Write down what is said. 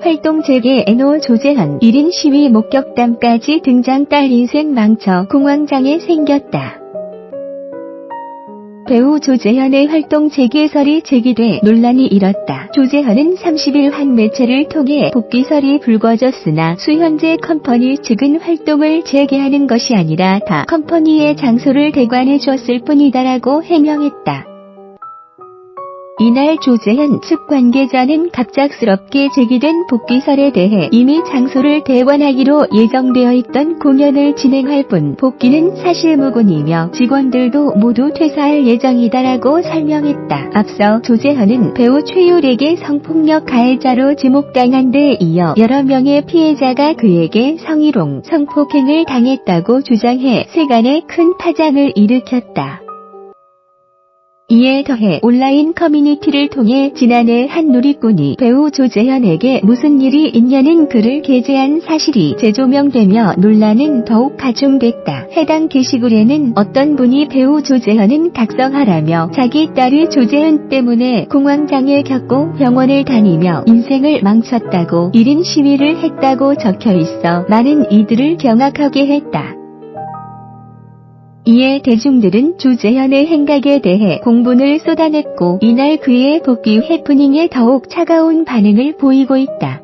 활동 재개 애노 조재현 1인 시위 목격담까지 등장 딸 인생 망쳐 공황장애 생겼다. 배우 조재현의 활동 재개설이 제기돼 논란이 일었다. 조재현은 30일 한 매체를 통해 복귀설이 불거졌으나 수현재 컴퍼니 측은 활동을 재개하는 것이 아니라 다 컴퍼니의 장소를 대관해 줬을 뿐이다라고 해명했다. 이날 조재현 측 관계자는 갑작스럽게 제기된 복귀설에 대해 이미 장소를 대관하기로 예정되어 있던 공연을 진행할 뿐 복귀는 사실무근이며 직원들도 모두 퇴사할 예정이다라고 설명했다. 앞서 조재현은 배우 최율에게 성폭력 가해자로 지목당한 데 이어 여러 명의 피해자가 그에게 성희롱, 성폭행을 당했다고 주장해 세간에 큰 파장을 일으켰다. 이에 더해 온라인 커뮤니티를 통해 지난해 한 누리꾼이 배우 조재현에게 무슨 일이 있냐는 글을 게재한 사실이 재조명되며 논란은 더욱 가중됐다. 해당 게시글에는 어떤 분이 배우 조재현은 각성하라며 자기 딸이 조재현 때문에 공황장애 겪고 병원을 다니며 인생을 망쳤다고 1인 시위를 했다고 적혀 있어 많은 이들을 경악하게 했다. 이에 대중들은 조재현의 행각에 대해 공분을 쏟아냈고 이날 그의 복귀 해프닝에 더욱 차가운 반응을 보이고 있다.